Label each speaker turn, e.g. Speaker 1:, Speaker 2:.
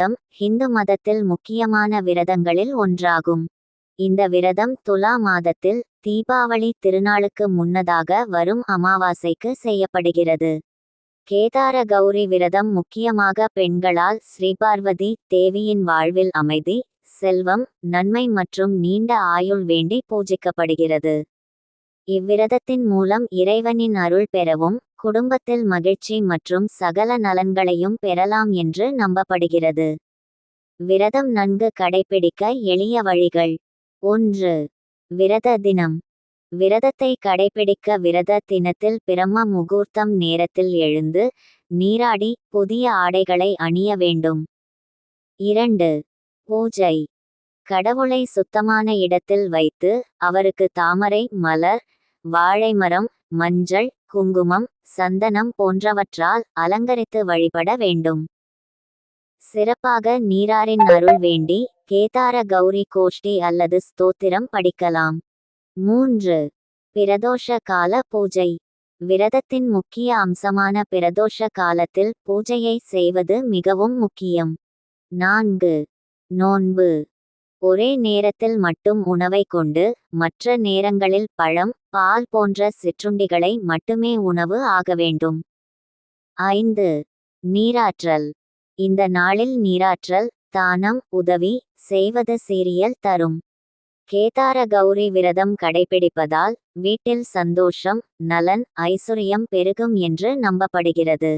Speaker 1: விரதம் ஹிந்து மதத்தில் முக்கியமான விரதங்களில் ஒன்றாகும். இந்த விரதம் துலா மாதத்தில் தீபாவளி திருநாளுக்கு முன்னதாக வரும் அமாவாசைக்கு செய்யப்படுகிறது. கேதார கௌரி விரதம் முக்கியமாக பெண்களால் ஸ்ரீபார்வதி தேவியின் வாழ்வில் அமைதி செல்வம் நன்மை மற்றும் நீண்ட ஆயுள் வேண்டி பூஜிக்கப்படுகிறது. இவ்விரதத்தின் மூலம் இறைவனின் அருள் பெறவும் குடும்பத்தில் மகிழ்ச்சி மற்றும் சகல நலன்களையும் பெறலாம் என்று நம்பப்படுகிறது. விரதம் நன்கு கடைபிடிக்க எளிய வழிகள். ஒன்று விரத தினம். விரதத்தை கடைபிடிக்க விரத தினத்தில் பிரம்ம முகூர்த்தம் நேரத்தில் எழுந்து நீராடி புதிய ஆடைகளை அணிய வேண்டும். இரண்டு பூஜை. கடவுளை சுத்தமான இடத்தில் வைத்து அவருக்கு தாமரை மலர் வாழைமரம் மஞ்சள் குங்குமம் சந்தனம் போன்றவற்றால் அலங்கரித்து வழிபட வேண்டும். சிறப்பாக நீராரின் அருள் வேண்டி கேதார கௌரி கோஷ்டி அல்லது ஸ்தோத்திரம் படிக்கலாம். மூன்று. பிரதோஷ கால பூஜை. விரதத்தின் முக்கிய அம்சமான பிரதோஷ காலத்தில் பூஜையை செய்வது மிகவும் முக்கியம். நான்கு. நோன்பு. ஒரே நேரத்தில் மட்டும் உணவை கொண்டு மற்ற நேரங்களில் பழம் பால் போன்ற சிற்றுண்டிகளை மட்டுமே உணவு ஆக வேண்டும். ஐந்து. நீராற்றல். இந்த நாளில் நீராற்றல் தானம் உதவி செய்வது சீரியல் தரும். கேதார கௌரி விரதம் கடைபிடிப்பதால் வீட்டில் சந்தோஷம் நலன் ஐஸ்வர்யம் பெருகும் என்று நம்பப்படுகிறது.